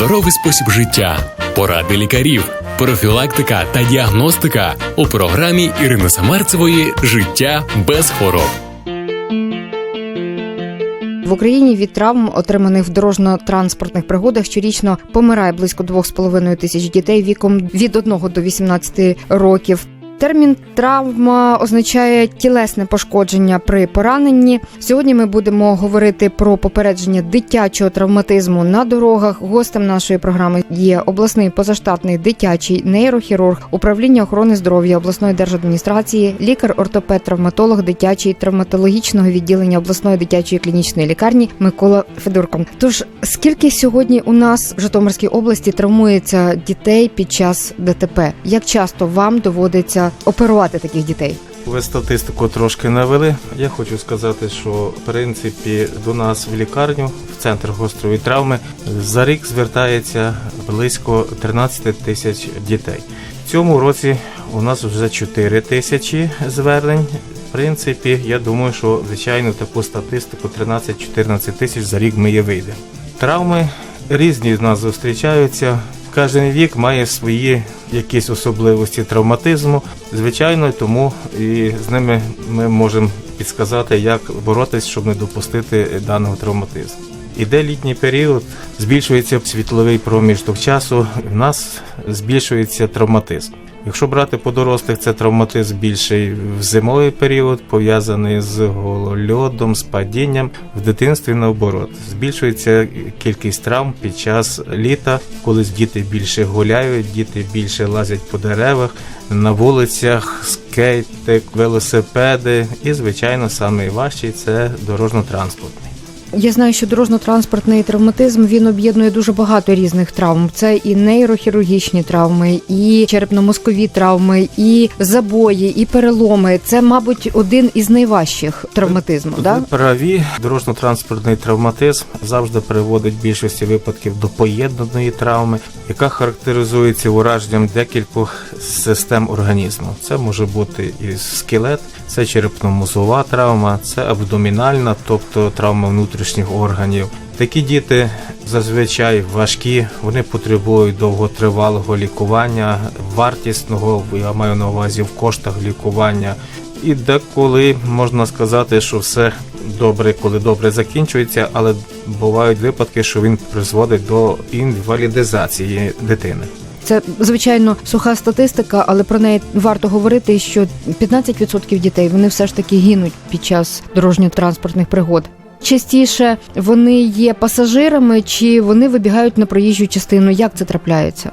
здоровий спосіб життя, поради лікарів, профілактика та діагностика у програмі Ірини Самарцевої Життя без хвороб. В Україні від травм, отриманих в дорожньо-транспортних пригодах, щорічно помирає близько 2,5 тисяч дітей віком від 1 до 18 років. Термін травма означає тілесне пошкодження при пораненні. Сьогодні ми будемо говорити про попередження дитячого травматизму на дорогах. Гостем нашої програми є обласний позаштатний дитячий нейрохірург управління охорони здоров'я обласної держадміністрації, лікар-ортопед, травматолог дитячий травматологічного відділення обласної дитячої клінічної лікарні Микола Федорко. Тож скільки сьогодні у нас в Житомирській області травмується дітей під час ДТП? Як часто вам доводиться оперувати таких дітей? Ви статистику трошки навели. Я хочу сказати, що в принципі до нас в лікарню, в центр гострої травми, за рік звертається близько 13 тисяч дітей. В цьому році у нас вже 4 тисячі звернень. В принципі, я думаю, що звичайно таку статистику 13-14 тисяч за рік ми її вийдемо. Травми різні з нас зустрічаються. Кожен вік має свої якісь особливості травматизму. Звичайно, тому і з ними ми можемо підсказати, як боротись, щоб не допустити даного травматизму. Іде літній період, збільшується світловий проміжок часу, в нас збільшується травматизм. Якщо брати по дорослих, це травматизм більший в зимовий період, пов'язаний з голольодом, з падінням. В дитинстві наоборот збільшується кількість травм під час літа, коли діти більше гуляють, діти більше лазять по деревах, на вулицях, скейти, велосипеди. І, звичайно, найважчий це дорожньо-транспортний. Я знаю, що дорожньо-транспортний травматизм він об'єднує дуже багато різних травм. Це і нейрохірургічні травми, і черепно-мозкові травми, і забої, і переломи. Це, мабуть, один із найважчих травматизму. Ви Да? праві, дорожньо-транспортний травматизм завжди приводить в більшості випадків до поєднаної травми, яка характеризується ураженням декількох систем організму. Це може бути і скелет, це черепно-мозова травма, це абдомінальна, тобто травма внутрішніх органів. Такі діти зазвичай важкі, вони потребують довготривалого лікування, вартісного, я маю на увазі в коштах лікування. І деколи можна сказати, що все добре, коли добре закінчується, але бувають випадки, що він призводить до інвалідизації дитини. Це звичайно суха статистика, але про неї варто говорити, що 15% дітей вони все ж таки гинуть під час дорожньо-транспортних пригод. Частіше вони є пасажирами чи вони вибігають на проїжджу частину. Як це трапляється?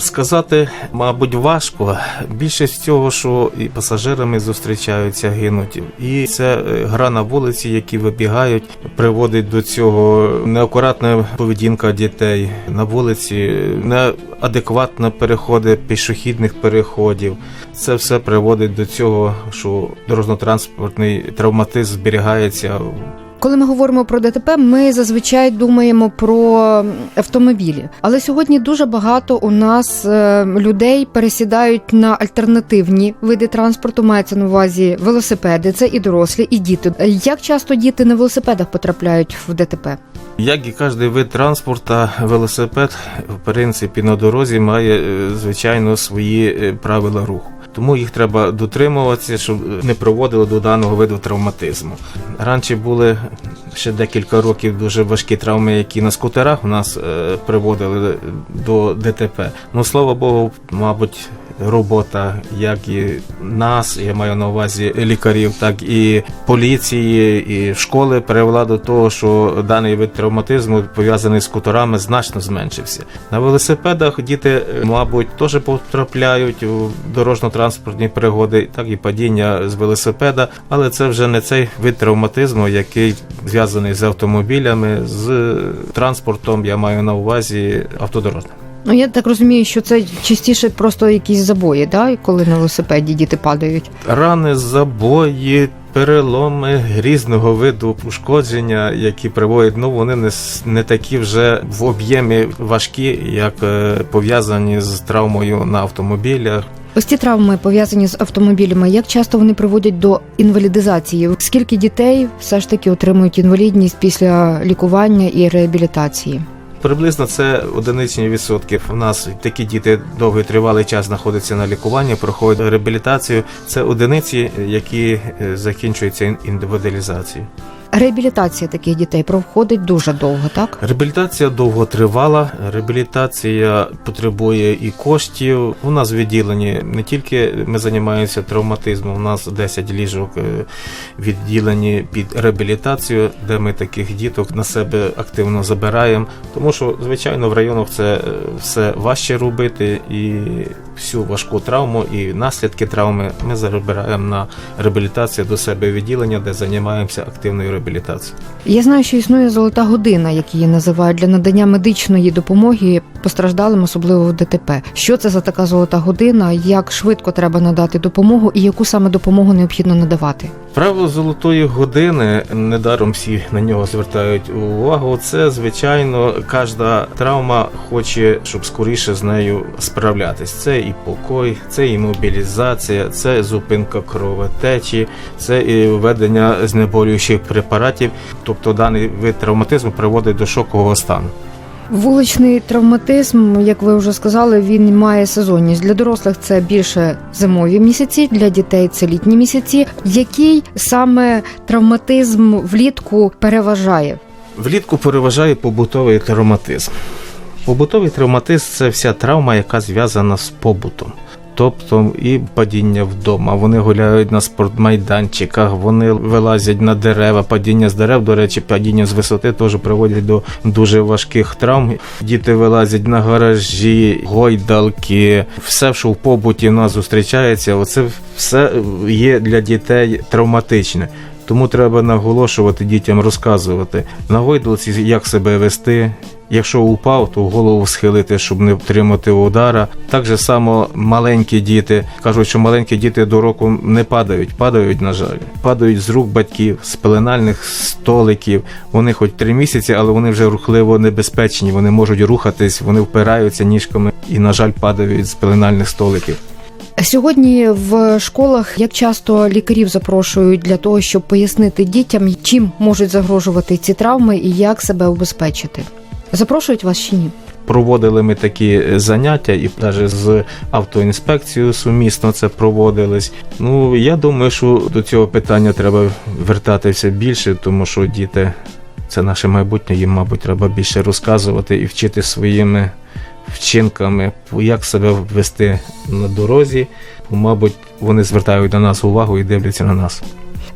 Сказати, мабуть, важко. Більшість цього, що і пасажирами зустрічаються, гинуть, і це е, гра на вулиці, які вибігають, приводить до цього неакуратна поведінка дітей на вулиці, неадекватно переходи пішохідних переходів. Це все приводить до цього, що дорожньо-транспортний травматизм зберігається Коли ми говоримо про ДТП, ми зазвичай думаємо про автомобілі. Але сьогодні дуже багато у нас е, людей пересідають на альтернативні види транспорту. Мається на увазі велосипеди. Це і дорослі, і діти. Як часто діти на велосипедах потрапляють в ДТП? Як і кожен вид транспорту, велосипед в принципі на дорозі має е, звичайно свої е, правила руху. Тому їх треба дотримуватися, щоб не проводило до даного виду травматизму. Раніше були ще декілька років дуже важкі травми, які на скутерах у нас е, приводили до ДТП. Ну слава Богу, мабуть. Робота як і нас, я маю на увазі лікарів, так і поліції, і школи привела до того, що даний вид травматизму пов'язаний з куторами значно зменшився. На велосипедах діти, мабуть, теж потрапляють у дорожньо-транспортні пригоди, так і падіння з велосипеда, але це вже не цей вид травматизму, який зв'язаний з автомобілями, з транспортом. Я маю на увазі автодорожним. Ну я так розумію, що це частіше просто якісь забої, да, коли на велосипеді діти падають. Рани, забої, переломи різного виду ушкодження, які приводять, ну вони не, не такі вже в об'ємі важкі, як е, пов'язані з травмою на автомобілях. Ось ці травми пов'язані з автомобілями. Як часто вони приводять до інвалідизації? Скільки дітей все ж таки отримують інвалідність після лікування і реабілітації? Приблизно це одиничні відсотків. У нас такі діти довгий тривалий час знаходяться на лікуванні, проходять реабілітацію. Це одиниці, які е, закінчуються індивідуалізацією. Реабілітація таких дітей проходить дуже довго, так? Реабілітація довго тривала. Реабілітація потребує і коштів. У нас в відділенні не тільки ми займаємося травматизмом, у нас 10 ліжок е, відділені під реабілітацію, де ми таких діток на себе активно забираємо. Тому що, звичайно, в районах це е, все важче робити, і всю важку травму і наслідки травми ми забираємо на реабілітацію до себе відділення, де займаємося активною реабілітацією. Я знаю, що існує золота година, як її називають, для надання медичної допомоги постраждалим, особливо в ДТП. Що це за така золота година? Як швидко треба надати допомогу і яку саме допомогу необхідно надавати? Правило золотої години недаром всі на нього звертають увагу. Це звичайно кожна травма хоче, щоб скоріше з нею справлятись. Це і покой, це і мобілізація, це зупинка кровотечі, це і введення знеболюючих препаратів. Тобто даний вид травматизму приводить до шокового стану. Вуличний травматизм, як ви вже сказали, він має сезонність. Для дорослих це більше зимові місяці, для дітей це літні місяці. Який саме травматизм влітку переважає? Влітку переважає побутовий травматизм. Побутовий травматизм це вся травма, яка зв'язана з побутом. Тобто і падіння вдома. Вони гуляють на спортмайданчиках, вони вилазять на дерева, падіння з дерев, до речі, падіння з висоти теж приводять до дуже важких травм. Діти вилазять на гаражі, гойдалки, все, що в побуті нас зустрічається, оце все є для дітей травматичне. Тому треба наголошувати дітям, розказувати на гойдалці, як себе вести. Якщо упав, то голову схилити, щоб не втримати удара. Так же само маленькі діти кажуть, що маленькі діти до року не падають, падають, на жаль, падають з рук батьків, з пеленальних столиків. Вони хоч три місяці, але вони вже рухливо небезпечні. Вони можуть рухатись, вони впираються ніжками і, на жаль, падають з пеленальних столиків. Сьогодні в школах як часто лікарів запрошують для того, щоб пояснити дітям, чим можуть загрожувати ці травми і як себе убезпечити. Запрошують вас чи ні? Проводили ми такі заняття, і навіть з автоінспекцією сумісно це проводились. Ну я думаю, що до цього питання треба вертатися більше, тому що діти це наше майбутнє, їм, мабуть, треба більше розказувати і вчити своїми вчинками, як себе вести на дорозі. Мабуть, вони звертають на нас увагу і дивляться на нас.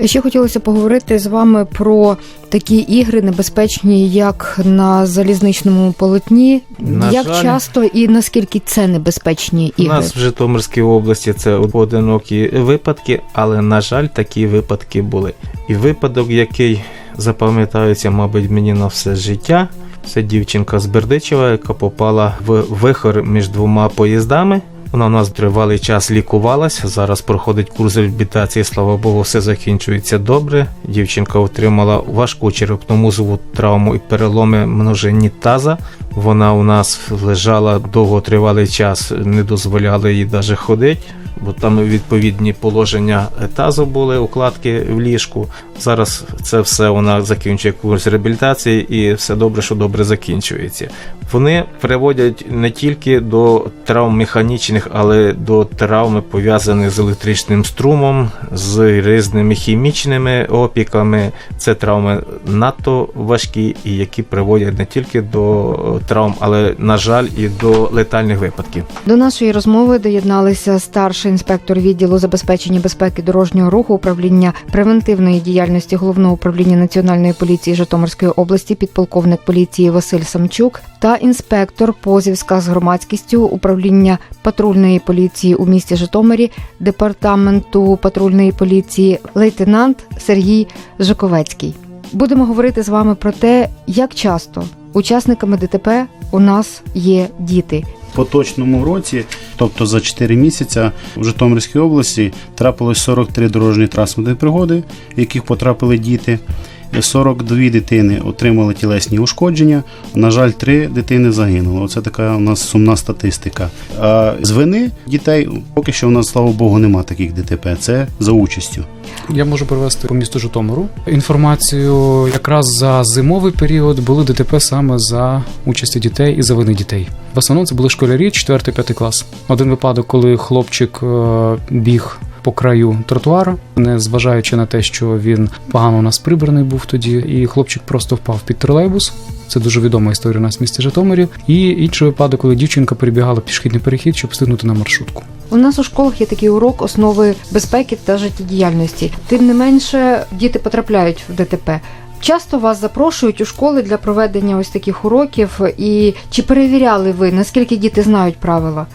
Ще хотілося поговорити з вами про такі ігри небезпечні, як на залізничному полотні. На як жаль. часто і наскільки це небезпечні ігри? У нас в Житомирській області це одинокі випадки, але на жаль, такі випадки були. І випадок, який запам'ятається, мабуть, мені на все життя. Це дівчинка з Бердичева, яка попала в вихор між двома поїздами. Вона у нас тривалий час лікувалась. Зараз проходить курс реабілітації. Слава Богу, все закінчується добре. Дівчинка отримала важку черепно-мозову травму і переломи множинні таза. Вона у нас лежала довготривалий час, не дозволяли їй навіть ходити, бо там відповідні положення тазу були, укладки в ліжку. Зараз це все вона закінчує курс реабілітації і все добре, що добре закінчується. Вони приводять не тільки до травм механічних, але до травми пов'язаних з електричним струмом, з різними хімічними опіками. Це травми надто важкі і які приводять не тільки до травм, але на жаль, і до летальних випадків. До нашої розмови доєдналися старший інспектор відділу забезпечення безпеки дорожнього руху управління превентивної діяльності головного управління національної поліції Житомирської області, підполковник поліції Василь Самчук та інспектор Позівська з громадськістю управління патрульної поліції у місті Житомирі департаменту патрульної поліції лейтенант Сергій Жаковецький. Будемо говорити з вами про те, як часто учасниками ДТП у нас є діти. Поточному році, тобто за 4 місяця, в Житомирській області трапилось 43 дорожні транспортні пригоди, в яких потрапили діти. 42 дитини отримали тілесні ушкодження. На жаль, 3 дитини загинули. Оце така у нас сумна статистика. А з вини дітей поки що у нас, слава Богу, нема таких ДТП. Це за участю. Я можу привести по місту Житомиру інформацію. Якраз за зимовий період були ДТП саме за участі дітей і за вини дітей. В основному це були школярі 4-5 клас. Один випадок, коли хлопчик е, біг. По краю тротуару, не зважаючи на те, що він погано у нас прибраний був тоді, і хлопчик просто впав під тролейбус. Це дуже відома історія у нас в місті Житомирі. І інший випадок, коли дівчинка перебігала пішохідний перехід, щоб встигнути на маршрутку. У нас у школах є такий урок основи безпеки та життєдіяльності. Тим не менше, діти потрапляють в ДТП. Часто вас запрошують у школи для проведення ось таких уроків. І чи перевіряли ви, наскільки діти знають правила?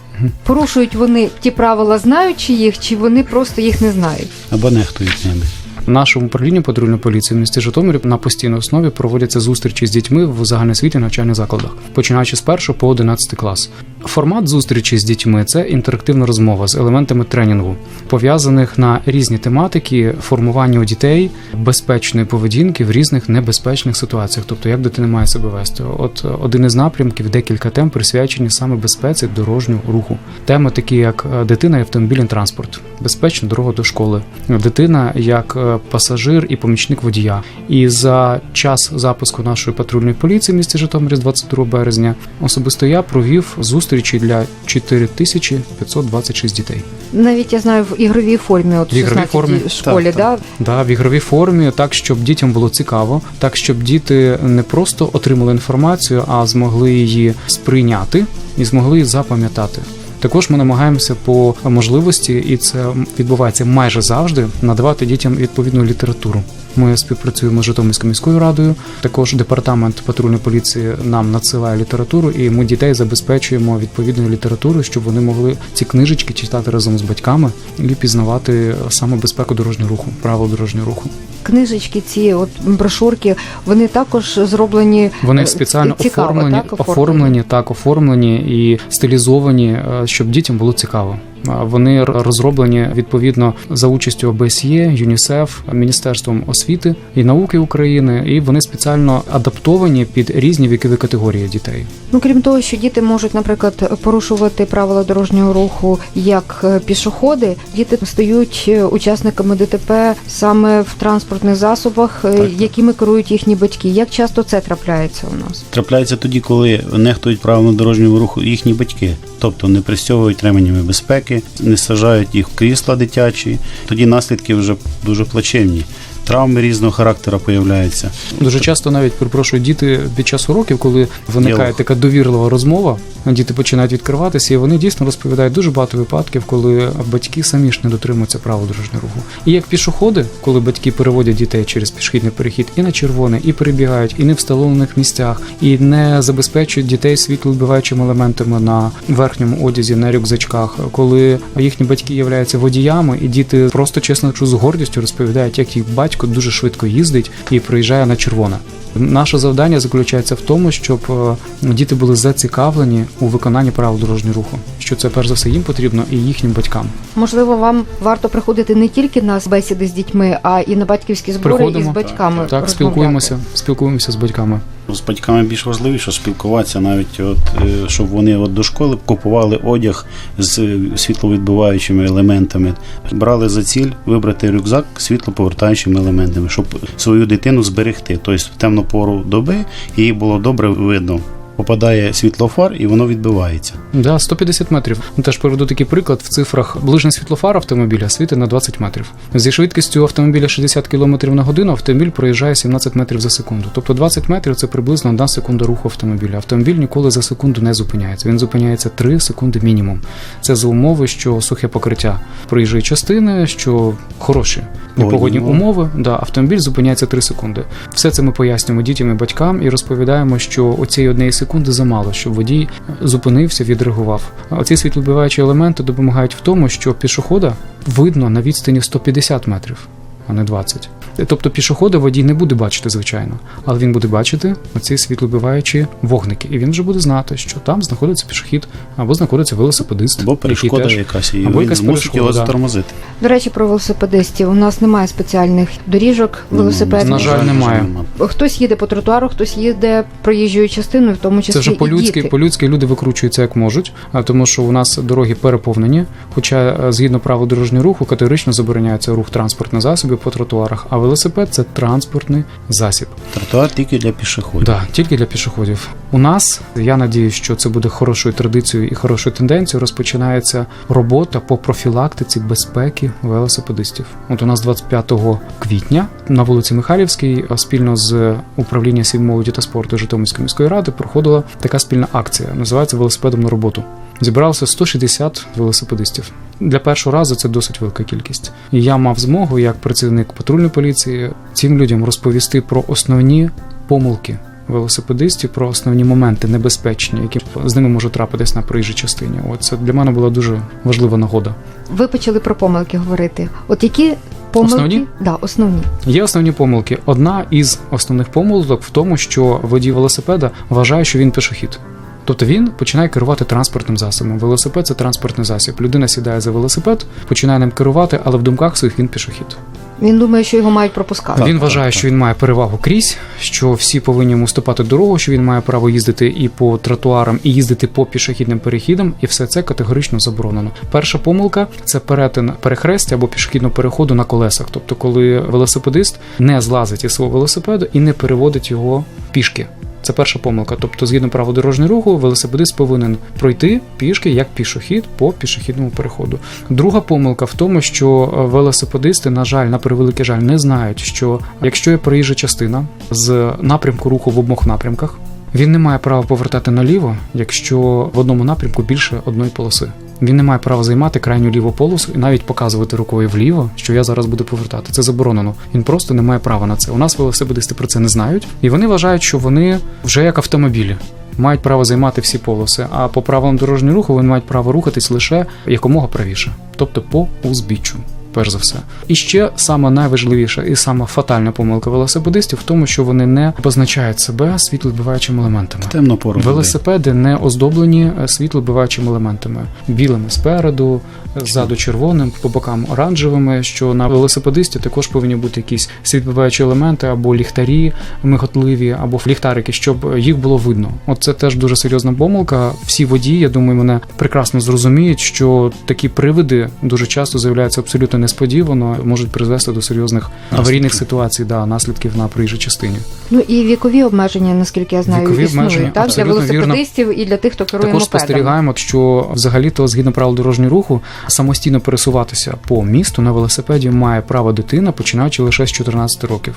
Порушують вони ті правила, знаючи їх, чи вони просто їх не знають? Або нехтують ними. В нашому управлінні патрульної поліції в місті Житомирі на постійній основі проводяться зустрічі з дітьми в загальноосвітніх навчальних закладах, починаючи з 1 по 11 клас. Формат зустрічі з дітьми це інтерактивна розмова з елементами тренінгу, пов'язаних на різні тематики формування у дітей безпечної поведінки в різних небезпечних ситуаціях, тобто як дитина має себе вести. От один із напрямків, декілька тем присвячені саме безпеці дорожнього руху. Теми такі, як дитина і автомобільний транспорт, безпечна дорога до школи, дитина як е, пасажир і помічник водія. І за час запуску нашої патрульної поліції в місті Житомирі з 22 березня особисто я провів зустрічі для 4526 дітей. Навіть я знаю в ігровій формі, от В ігровій 16 формі? школі, Так, да? Да, в ігровій формі, так щоб дітям було цікаво, так щоб діти не просто отримали інформацію, а змогли її сприйняти і змогли запам'ятати. Також ми намагаємося по можливості, і це відбувається майже завжди, надавати дітям відповідну літературу. Ми співпрацюємо з Житомирською міською радою. Також департамент патрульної поліції нам надсилає літературу, і ми дітей забезпечуємо відповідною літературою, щоб вони могли ці книжечки читати разом з батьками і пізнавати саме безпеку дорожнього руху, правил дорожнього руху. Книжечки, ці от брошурки, вони також зроблені Вони е, спеціально цікаво, оформлені, так, оформлені, так, оформлені і стилізовані, е, щоб дітям було цікаво. Вони розроблені відповідно за участю ОБСЄ, ЮНІСЕФ, Міністерством освіти і науки України, і вони спеціально адаптовані під різні вікові категорії дітей. Ну крім того, що діти можуть, наприклад, порушувати правила дорожнього руху як е, пішоходи, діти стають е, учасниками ДТП саме в транспортних засобах, е, Так, так. якими керують їхні батьки. Як часто це трапляється у нас? Трапляється тоді, коли нехтують правилами дорожнього руху їхні батьки, тобто не пристьовують ременями безпеки, не сажають їх в крісла дитячі. Тоді наслідки вже дуже плачевні. Травми різного характеру появляються. Дуже часто навіть перепрошую діти під час уроків, коли виникає така довірлива розмова, діти починають відкриватися, і вони дійсно розповідають дуже багато випадків, коли батьки самі ж не дотримуються правил дорожнього руху. І як пішоходи, коли батьки переводять дітей через пішохідний перехід і на червоне, і перебігають, і не в встановлених місцях, і не забезпечують дітей світловідбиваючими елементами на верхньому одязі, на рюкзачках, коли їхні батьки являються водіями, і діти просто чесно кажу, з гордістю розповідають, як їх батько дуже швидко їздить і приїжджає на червоне. Наше завдання заключається в тому, щоб е, діти були зацікавлені у виконанні правил дорожнього руху. Що це перш за все їм потрібно і їхнім батькам. Можливо, вам варто приходити не тільки на бесіди з дітьми, а і на батьківські збори Приходимо. і з батьками. Так, так спілкуємося, спілкуємося з батьками. З батьками більш важливіше спілкуватися, навіть от е, щоб вони от до школи купували одяг з е, світловідбиваючими елементами, брали за ціль вибрати рюкзак світлоповертаючими елементами, щоб свою дитину зберегти. Тобто в темну пору доби її було добре видно. Попадає світлофар і воно відбивається. Да, 150 метрів. Ну, Теж приведу такий приклад в цифрах. Ближній світлофар автомобіля світить на 20 метрів. Зі швидкістю автомобіля 60 км на годину автомобіль проїжджає 17 метрів за секунду. Тобто 20 метрів це приблизно 1 секунда руху автомобіля. Автомобіль ніколи за секунду не зупиняється. Він зупиняється 3 секунди мінімум. Це за умови, що сухе покриття проїжджої частини, що хороші непогодні умови. умови. Да, автомобіль зупиняється 3 секунди. Все це ми пояснюємо дітям і батькам і розповідаємо, що оцієї однієї секунди замало, щоб водій зупинився, відреагував. А Оці світлобиваючі елементи допомагають в тому, що пішохода видно на відстані 150 метрів, а не 20. Тобто пішохода водій не буде бачити, звичайно, але він буде бачити оці світлобиваючі вогники, і він вже буде знати, що там знаходиться пішохід або знаходиться велосипедист, Або перешкода який теж якась, і або він якась перешкода, його затормозити. До речі, про велосипедистів. У нас немає спеціальних доріжок велосипедних. На жаль, немає. Хтось їде по тротуару, хтось їде проїжджою частиною, в тому числі Це вже по-людськи, по-людськи люди викручуються як можуть, а тому що у нас дороги переповнені. Хоча е, згідно правил дорожнього руху категорично забороняється рух транспортних засобів по тротуарах, а велосипед це транспортний засіб. Тротуар тільки для пішоходів. Да, тільки для пішоходів. У нас я надію, що це буде хорошою традицією і хорошою тенденцією. Розпочинається робота по профілактиці безпеки велосипедистів. От у нас 25 квітня на вулиці Михайлівській а спільно з управління сім'ї молоді та спорту Житомирської міської ради проходила така спільна акція. Називається велосипедом на роботу. Зібралося 160 велосипедистів. Для першого разу це досить велика кількість. І я мав змогу, як працівник патрульної поліції, цим людям розповісти про основні помилки велосипедистів, про основні моменти небезпечні, які з ними можуть трапитись на проїжджій частині. От це для мене була дуже важлива нагода. Ви почали про помилки говорити. От які помилки? Основні? Да, основні. Є основні помилки. Одна із основних помилок в тому, що водій велосипеда вважає, що він пішохід. Тобто він починає керувати транспортним засобом. Велосипед це транспортний засіб. Людина сідає за велосипед, починає ним керувати, але в думках своїх він пішохід. Він думає, що його мають пропускати. він так, вважає, так. що він має перевагу крізь, що всі повинні йому ступати дорогу, що він має право їздити і по тротуарам, і їздити по пішохідним перехідам, і все це категорично заборонено. Перша помилка це перетин перехрестя або пішохідного переходу на колесах. Тобто, коли велосипедист не злазить із свого велосипеду і не переводить його пішки. Це перша помилка. Тобто, згідно правил дорожнього руху, велосипедист повинен пройти пішки як пішохід по пішохідному переходу. Друга помилка в тому, що е, велосипедисти, на жаль, на превеликий жаль, не знають, що якщо є проїжджа частина з напрямку руху в обох напрямках, він не має права повертати наліво, якщо в одному напрямку більше одної полоси. Він не має права займати крайню ліву полосу і навіть показувати рукою вліво, що я зараз буду повертати. Це заборонено. Він просто не має права на це. У нас велосипедисти про це не знають, і вони вважають, що вони вже як автомобілі. Мають право займати всі полоси, а по правилам дорожнього руху вони мають право рухатись лише якомога правіше, тобто по узбіччю, перш за все. І ще саме найважливіша і сама фатальна помилка велосипедистів в тому, що вони не позначають себе світловідбиваючими елементами. Темно пору. Велосипеди не оздоблені світловбиваючими елементами білими спереду, ззаду червоним, по бокам оранжевими. Що на велосипедисті також повинні бути якісь світловбиваючі елементи або ліхтарі миготливі, або ліхтарики, щоб їх було видно. От це теж дуже серйозна помилка. Всі водії, я думаю, мене прекрасно зрозуміють, що такі привиди дуже часто з'являються абсолютно несподівано, можуть призвести до серйозних аварійних ситуацій, да, наслідків на проїжджій частині. Ну і вікові обмеження, наскільки я знаю, Вікові існують обмеження, так для абсолютно вірно. велосипедистів і для тих, хто керує Також мопедами. спостерігаємо, що взагалі-то згідно правил дорожнього руху самостійно пересуватися по місту на велосипеді має право дитина, починаючи лише з 14 років.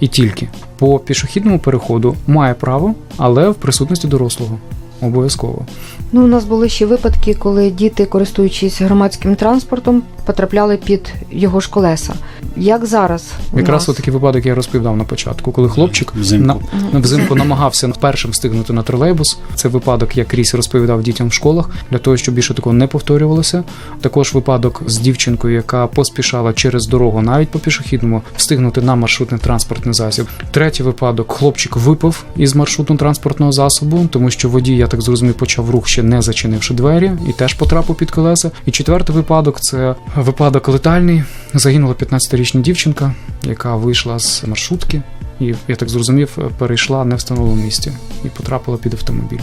І тільки по пішохідному переходу має право, але в присутності дорослого. Обов'язково. Ну, у нас були ще випадки, коли діти, користуючись громадським транспортом, потрапляли під його ж колеса. Як зараз? Якраз нас? такий випадок я розповідав на початку, коли хлопчик Взимку. на, взимку намагався першим встигнути на тролейбус. Це випадок, як Кріс розповідав дітям в школах, для того, щоб більше такого не повторювалося. Також випадок з дівчинкою, яка поспішала через дорогу, навіть по пішохідному, встигнути на маршрутний транспортний засіб. Третій випадок: хлопчик випав із маршрутного транспортного засобу, тому що водій, я так зрозумів, почав рух ще не зачинивши двері і теж потрапив під колеса. І четвертий випадок це випадок летальний. Загинула 15-річна дівчинка, яка вийшла з маршрутки. І я так зрозумів, перейшла не в встановленому місці і потрапила під автомобіль.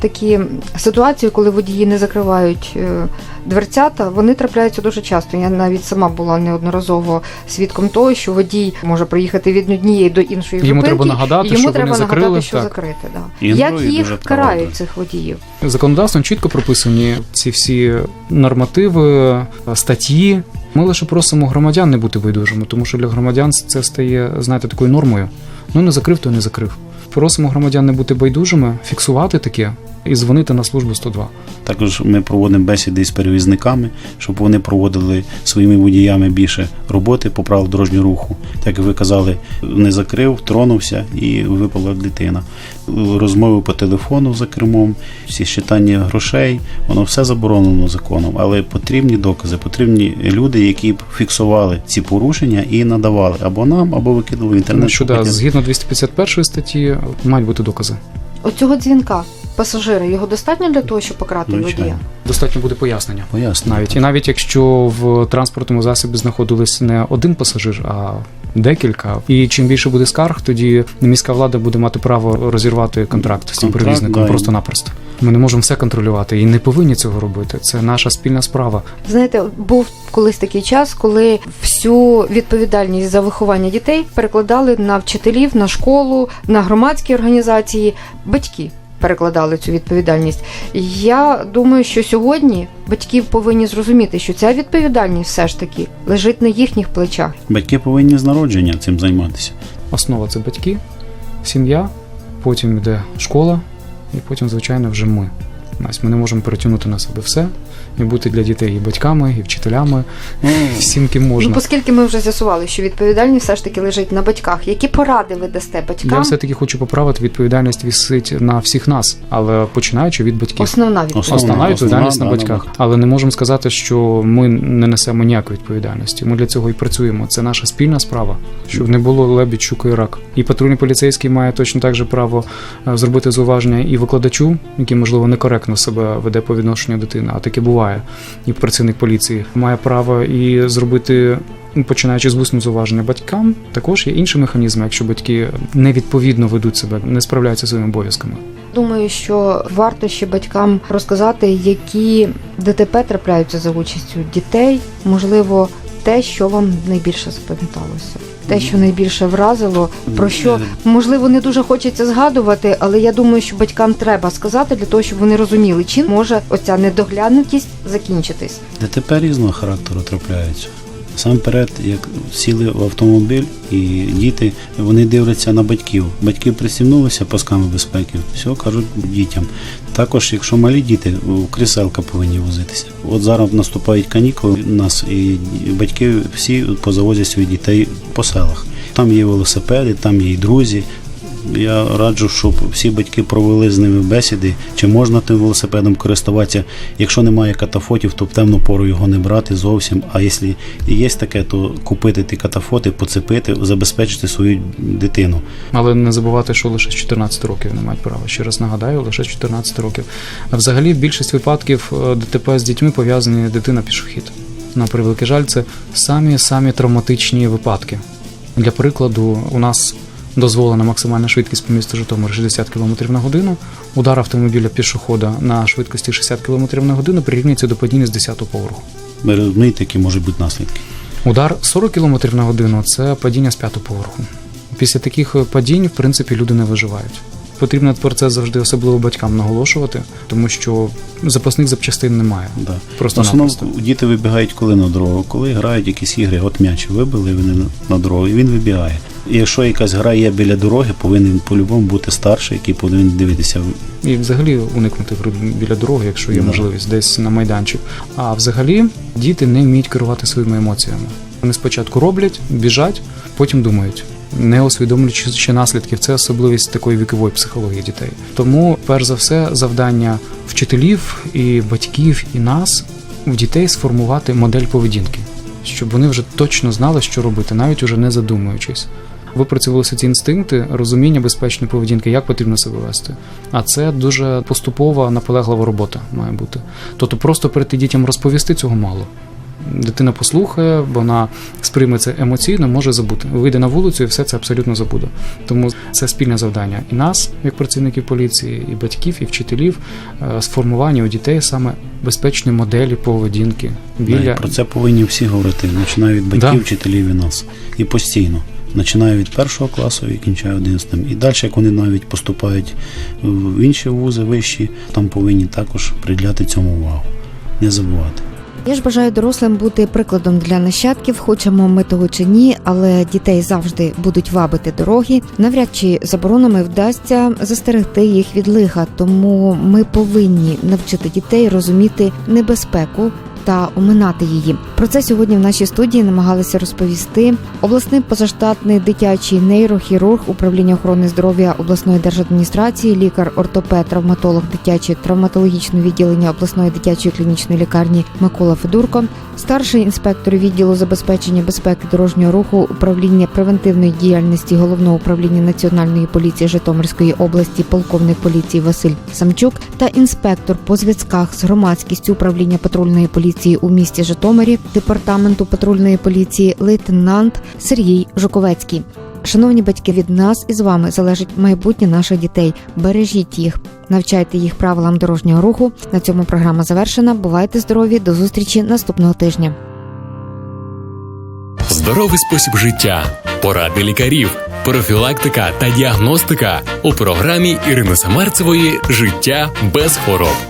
Такі ситуації, коли водії не закривають е, дверцята, вони трапляються дуже часто. Я навіть сама була неодноразово свідком того, що водій може приїхати від однієї до іншої Йому зупинки, треба нагадати, і йому щоб треба вони нагадати, закрили, що так. закрити. Да. І Як їх карають цих водіїв? Законодавством чітко прописані ці всі нормативи, статті. Ми лише просимо громадян не бути байдужими, тому що для громадян це стає, знаєте, такою нормою. Ну не закрив, то не закрив. Просимо громадян не бути байдужими, фіксувати таке і дзвонити на службу 102. Також ми проводимо бесіди з перевізниками, щоб вони проводили своїми водіями більше роботи по правил дорожнього руху. Так як ви казали, не закрив, тронувся і випала дитина. Розмови по телефону за кермом, всі щитання грошей, воно все заборонено законом, але потрібні докази, потрібні люди, які б фіксували ці порушення і надавали або нам, або викидали в інтернет. Тому що да, згідно 251 статті мають бути докази. Оцього дзвінка пасажира його достатньо для того, щоб покарати водія? Достатньо буде пояснення. Поясню. Навіть і навіть якщо в транспортному засобі знаходились не один пасажир, а декілька, і чим більше буде скарг, тоді міська влада буде мати право розірвати контракт з цим Контракт, перевізником да, і- просто-напросто. Ми не можемо все контролювати і не повинні цього робити. Це наша спільна справа. Знаєте, був колись такий час, коли всю відповідальність за виховання дітей перекладали на вчителів, на школу, на громадські організації, батьки. Перекладали цю відповідальність. Я думаю, що сьогодні батьки повинні зрозуміти, що ця відповідальність все ж таки лежить на їхніх плечах. Батьки повинні з народження цим займатися. Основа це батьки, сім'я, потім йде школа, і потім, звичайно, вже ми. Ми не можемо перетягнути на себе все і бути для дітей і батьками, і вчителями, Ну, всім ким можна. Ну, оскільки ми вже з'ясували, що відповідальність все ж таки лежить на батьках. Які поради ви дасте батькам? Я все-таки хочу поправити, відповідальність висить на всіх нас, але починаючи від батьків. Основна відповідальність. Основна, Основна відповідальність основна, на батьках. на Але не можемо сказати, що ми не несемо ніякої відповідальності. Ми для цього і працюємо. Це наша спільна справа, щоб не було лебідь, щука і рак. І патрульний поліцейський має точно так же право е, зробити зауваження і викладачу, який можливо некоректно себе веде по відношенню дитини, а таке буває. І працівник поліції має право і зробити. ну, Починаючи з вусного зауваження батькам, також є інші механізми, якщо батьки невідповідно ведуть себе, не справляються своїми обов'язками. Думаю, що варто ще батькам розказати, які ДТП трапляються за участю дітей. Можливо, те, що вам найбільше запам'яталося, те, що найбільше вразило, про що можливо не дуже хочеться згадувати, але я думаю, що батькам треба сказати для того, щоб вони розуміли, чим може оця недоглянутість закінчитись. ДТП різного характеру трапляються. Сам перед, як сіли в автомобіль, і діти вони дивляться на батьків. Батьки присімнулися пасками безпеки, все кажуть дітям. Також, якщо малі діти, кріселка повинні возитися. От зараз наступають канікули у нас, і батьки всі позавозять своїх дітей по селах. Там є велосипеди, там є і друзі. Я раджу, щоб всі батьки провели з ними бесіди, чи можна тим велосипедом користуватися. Якщо немає катафотів, то в темну пору його не брати зовсім. А якщо є таке, то купити ті катафоти, поцепити, забезпечити свою дитину. Але не забувати, що лише з 14 років не мають права. Ще раз нагадаю, лише з 14 років. Взагалі більшість випадків е, ДТП з дітьми пов'язані дитина-пішохід. На превеликий жаль, це самі самі травматичні випадки. Для прикладу, у нас дозволена максимальна швидкість по місту Житомир 60 км на годину. Удар автомобіля пішохода на швидкості 60 км на годину прирівнюється до падіння з 10-го поверху. Ви розумієте, які можуть бути наслідки. Удар 40 км на годину це падіння з п'ятого поверху. Після таких падінь, в принципі, люди не виживають. Потрібно про це завжди особливо батькам наголошувати, тому що запасних запчастин немає. Да. Просто основному діти вибігають коли на дорогу, коли грають якісь ігри, от м'яч вибили вони на- дорогу, і він вибігає. І якщо якась гра є біля дороги, повинен по-любому бути старший, який повинен дивитися. і взагалі уникнути біля дороги, якщо є Да. можливість, десь на майданчик. А взагалі діти не вміють керувати своїми емоціями. Вони спочатку роблять, біжать, потім думають. Не усвідомлюючи наслідків, це особливість такої вікової психології дітей. Тому, перш за все, завдання вчителів і батьків, і нас в дітей сформувати модель поведінки, щоб вони вже точно знали, що робити, навіть уже не задумуючись. Випрацювалися ці інстинкти, розуміння безпечної поведінки, як потрібно себе вести. А це дуже поступова, наполеглива робота має бути. Тобто просто перед дітям розповісти цього мало. Дитина послухає, вона сприйме це емоційно, може забути. Вийде на вулицю і все це абсолютно забуде. Тому це спільне завдання і нас, як працівників поліції, і батьків, і вчителів, е, сформування у дітей саме безпечної моделі поведінки Да, біля і про це повинні всі говорити, починаю від батьків, Да. вчителів і нас. І постійно. Починаю від першого класу і кінчаю 11. І далі, як вони навіть поступають в інші вузи вищі, там повинні також приділяти цьому увагу. Не забувати. Я ж бажаю дорослим бути прикладом для нащадків, хочемо ми того чи ні, але дітей завжди будуть вабити дороги. Навряд чи заборонами вдасться застерегти їх від лиха, тому ми повинні навчити дітей розуміти небезпеку. Та оминати її. Про це сьогодні в нашій студії намагалися розповісти обласний позаштатний дитячий нейрохірург управління охорони здоров'я обласної держадміністрації, лікар ортопед, травматолог дитячої травматологічного відділення обласної дитячої клінічної лікарні Микола Федурко, старший інспектор відділу забезпечення безпеки дорожнього руху управління превентивної діяльності головного управління національної поліції Житомирської області, полковник поліції Василь Самчук та інспектор по зв'язках з громадськістю управління патрульної поліції у місті Житомирі департаменту патрульної поліції лейтенант Сергій Жуковецький. Шановні батьки, від нас і з вами залежить майбутнє наших дітей. Бережіть їх, навчайте їх правилам дорожнього руху. На цьому програма завершена. Бувайте здорові! До зустрічі наступного тижня. Здоровий спосіб життя, поради лікарів, профілактика та діагностика у програмі Ірини Самарцевої Життя без хвороб.